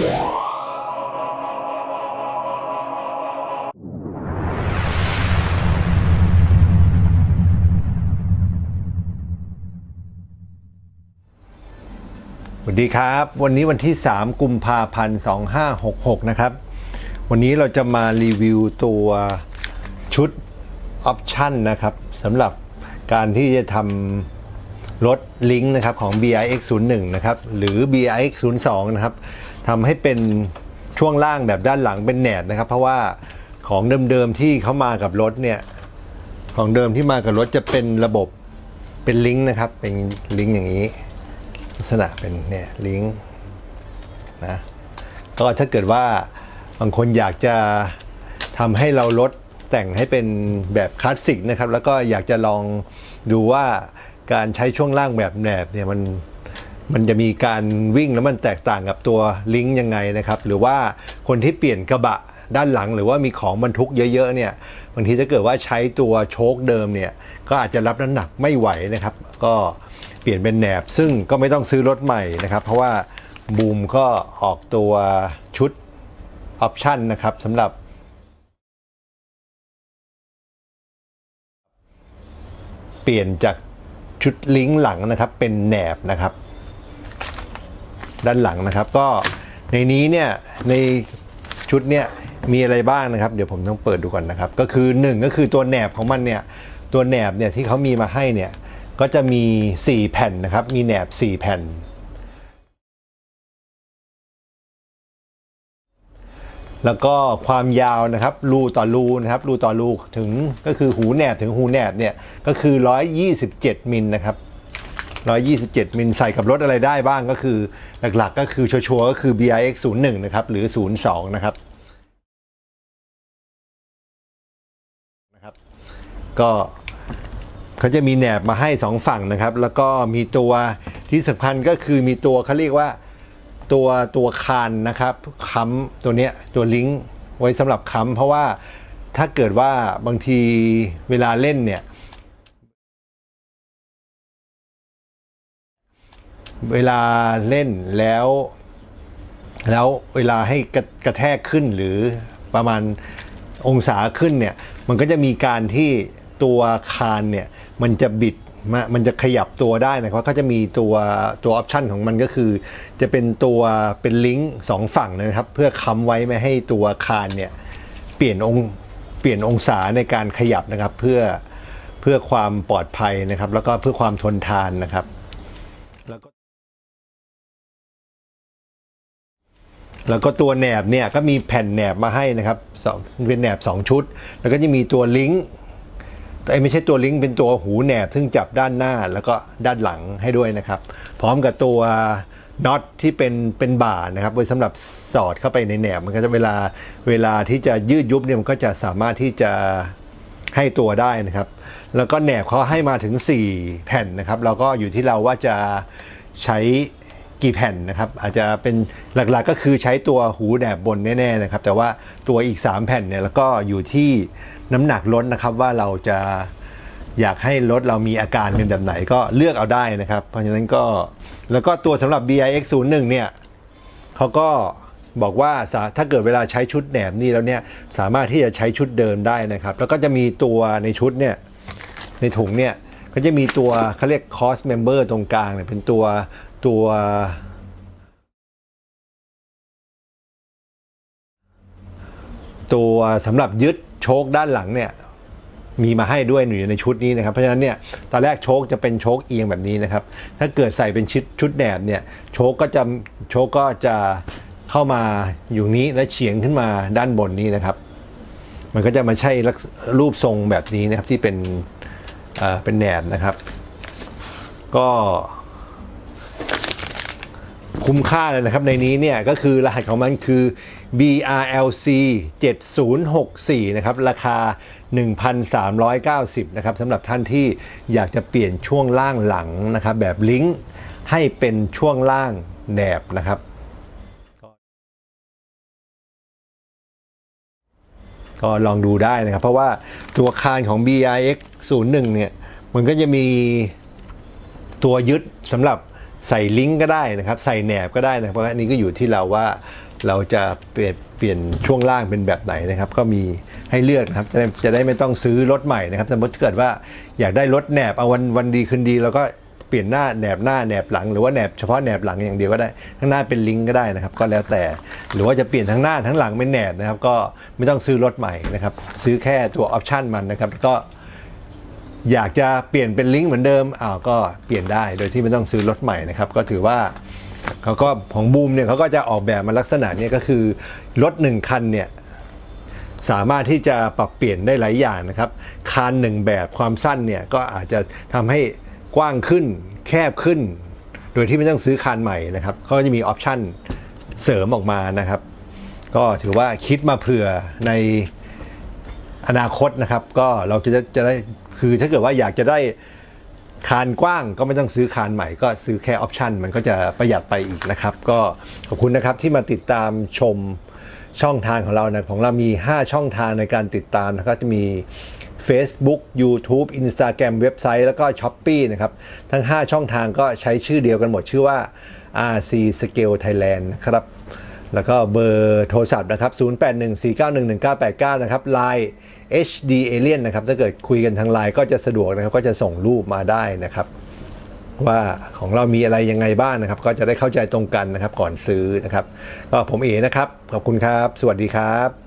สวัสดีครับ วันนี้วันที่ 3 กุมภาพันธ์ 2566 นะครับ วันนี้เราจะมารีวิวตัวชุดออปชั่นนะครับสำหรับการที่จะทำ รถลิงก์นะครับของ BRX 01 นะครับหรือ BRX 02 นะครับทำให้เป็นช่วงล่างแบบด้านหลังเป็นแหนบนะครับ เพราะว่าของเดิมๆที่เขามากับรถเนี่ยของเดิมที่มากับรถจะเป็นระบบเป็นลิงก์นะครับ เป็นลิงก์อย่างนี้ ลักษณะเป็นเนี่ยลิงก์นะก็ถ้าเกิดว่าบางคนอยากจะทำให้เราลดแต่งให้เป็นแบบคลาสสิกนะครับ แล้วก็อยากจะลองดูว่า การใช้ช่วงล่างแบบแหนบเนี่ยมันมันจะมีการวิ่งแล้วมันแตกต่างกับตัวลิงก์ยังไงนะครับ หรือว่าคนที่เปลี่ยนกระบะด้านหลังหรือว่ามีของบรรทุกเยอะๆเนี่ยบางทีถ้าเกิดว่าใช้ตัวโชคเดิมเนี่ยก็อาจจะรับน้ำหนักไม่ไหวนะครับ ก็เปลี่ยนเป็นแหนบ ซึ่งก็ไม่ต้องซื้อรถใหม่นะครับ เพราะว่าบูมก็ออกตัวชุดออปชันนะครับสำหรับเปลี่ยนจาก ชุดลิงก์หลังนะครับเป็นแหนบนะครับ ด้านหลังนะครับ ก็ในนี้เนี่ยในชุดเนี่ยมีอะไรบ้างนะครับ เดี๋ยวผมต้องเปิดดูก่อนนะครับ ก็คือหนึ่งก็คือตัวแหนบของมันเนี่ยตัวแหนบเนี่ยที่เขามีมาให้เนี่ยก็จะมี 4 แผ่นนะครับ มีแหนบ 4 แผ่น แล้วก็ความยาวนะครับรูต่อรูนะครับรูต่อรูถึงก็คือหูแหนบถึงหูแหนบเนี่ยก็คือ 127 มิลนะครับ 127 มิลใส่กับรถอะไรได้บ้างก็คือหลักๆ ก็คือชัวร์ก็คือ BIX 01นะครับหรือ 02 นะครับนะครับ ก็เขาจะมีแหนบมาให้ 2 ฝั่งนะครับ แล้วก็มีตัวที่สำคัญก็คือมีตัวเขาเรียกว่า ตัวตัวคานนะครับค้ำตัวเนี้ยตัวลิงก์ไว้สำหรับค้ำเพราะว่าถ้าเกิดว่าบางทีเวลาเล่นเนี่ยเวลาเล่นแล้ว แล้วเวลาให้กระกระแทกขึ้นหรือประมาณองศาขึ้นเนี่ย มันก็จะมีการที่ตัวคานเนี่ย มันจะบิด มามันจะขยับตัวได้นะครับก็จะมีตัวตัวออปชันของมันก็คือ จะเป็นตัวเป็นลิงก์สองฝั่งนะครับ เพื่อค้ำไว้ไม่ให้ตัวคานเนี่ยเปลี่ยนองเปลี่ยนองศาในการขยับนะครับ เพื่อเพื่อความปลอดภัยนะครับ แล้วก็เพื่อความทนทานนะครับ แล้วก็แล้วก็ตัวแหนบเนี่ยก็มีแผ่นแหนบมาให้นะครับเป็นแหนบ 2 ชุด แล้วก็จะมีตัวลิงก์ ไอ้ไม่ใช่ตัวลิงก์เป็นตัวหูแหนบ ซึ่งจับด้านหน้าแล้วก็ด้านหลังให้ด้วยนะครับ พร้อมกับตัวน็อตที่เป็นเป็นบ่านะครับ ไว้สำหรับสอดเข้าไปในแหนบ มันก็จะเวลาเวลาที่จะยืดยุบเนี่ยมันก็จะสามารถที่จะให้ตัวได้นะครับ แล้วก็แหนบเขาให้มาถึง 4 แผ่นนะครับ เราก็อยู่ที่เราว่าจะใช้ กี่แผ่นนะครับอาจจะเป็นหลักๆก็คือใช้ตัวหูแหนบบนแน่ๆนะครับ แต่ว่าตัวอีก 3 แผ่นเนี่ยแล้วก็อยู่ที่น้ำหนักรถนะครับว่าเราจะอยากให้รถเรามีอาการเป็นแบบไหนก็เลือกเอาได้นะครับ เพราะฉะนั้นก็แล้วก็ตัวสำหรับ BIX 01เนี่ยเขาก็บอกว่าถ้าเกิดเวลาใช้ชุดแหนบนี่แล้วเนี่ยสามารถที่จะใช้ชุดเดิมได้นะครับ แล้วก็จะมีตัวในชุดเนี่ยในถุงเนี่ยก็จะมีตัวเขาเรียก cost member ตรงกลางเนี่ยเป็นตัว ตัวตัวสำหรับยึดโชคด้านหลังเนี่ยมีมาให้ด้วยอยู่ในชุดนี้นะครับ เพราะฉะนั้นเนี่ยตอนแรกโชคจะเป็นโชคเอียงแบบนี้นะครับ ถ้าเกิดใส่เป็นชุดชุดแหนบเนี่ยโชคก็จะโชคก็จะเข้ามาอยู่นี้และเฉียงขึ้นมาด้านบนนี้นะครับ มันก็จะมาใช่รูปทรงแบบนี้นะครับที่เป็นเอ่อเป็นแหนบนะครับ ก็ คุ้มค่าเลยนะครับในนี้เนี่ยก็คือรหัสของมันคือ BRLC 7064นะครับราคา 1,390นะครับสำหรับท่านที่อยากจะเปลี่ยนช่วงล่างหลังนะครับแบบลิงก์ให้เป็นช่วงล่างแหนบนะครับก็ลองดูได้นะครับ เพราะว่าตัวคานของ BRX 01เนี่ยมันก็จะมีตัวยึดสำหรับ ใส่ลิงก์ก็ได้นะครับ ใส่แหนบก็ได้นะเพราะว่าอันนี้ก็อยู่ที่เราว่าเราจะเปลี่ยนเปลี่ยนช่วงล่างเป็นแบบไหนนะครับ ก็มีให้เลือกนะครับจะได้จะได้ไม่ต้องซื้อรถใหม่นะครับสมมติเกิดว่าอยากได้รถแหนบเอาวันวันดีคืนดีแล้วก็เปลี่ยนหน้าแหนบหน้าแหนบหลังหรือว่าแหนบเฉพาะแหนบหลังอย่างเดียวก็ได้ทั้งหน้าเป็นลิงก์ก็ได้นะครับ ก็แล้วแต่หรือว่าจะเปลี่ยนทั้งหน้าทั้งหลังเป็นแหนบนะครับ ก็ไม่ต้องซื้อรถใหม่นะครับ ซื้อแค่ตัวออปชันมันนะครับก็ อยากจะเปลี่ยนเป็นลิงก์เหมือนเดิมอ้าวก็เปลี่ยนได้โดยที่ไม่ต้องซื้อรถใหม่นะครับ ก็ถือว่าเขาก็ของบูมเนี่ยเขาก็จะออกแบบมาลักษณะเนี้ก็คือรถหนึ่งคันเนี่ยสามารถที่จะปรับเปลี่ยนได้หลายอย่างนะครับคานหนึ่งแบบความสั้นเนี่ยก็อาจจะทำให้กว้างขึ้นแคบขึ้น โดยที่ไม่ต้องซื้อคานใหม่นะครับเขาก็จะมีออปชั่นเสริมออกมานะครับ ก็ถือว่าคิดมาเผื่อในอนาคตนะครับ ก็เราจะจะได้ คือถ้าเกิดว่าอยากจะได้คานกว้างก็ไม่ต้องซื้อคานใหม่ก็ซื้อแค่ออปชันมันก็จะประหยัดไปอีกนะครับ ก็ขอบคุณนะครับที่มาติดตามชมช่องทางของเรานะของเรามี 5 ช่องทางในการติดตามนะครับจะมี Facebook YouTube Instagram เว็บไซต์แล้วก็ s h อ p e e นะครับ ทั้ง 5 ช่องทางก็ใช้ชื่อเดียวกันหมดชื่อว่า RC Scale Thailand นะครับ แล้วก็เบอร์โทรศัพท์นะครับ 0814911989 นะครับ Line HD Alien นะครับ ถ้าเกิดคุยกันทางไลน์ก็จะสะดวกนะครับ ก็จะส่งรูปมาได้นะครับ ว่าของเรามีอะไรยังไงบ้างนะครับ ก็จะได้เข้าใจตรงกันนะครับ ก่อนซื้อนะครับ ก็ผมเอนะครับ ขอบคุณครับ สวัสดีครับ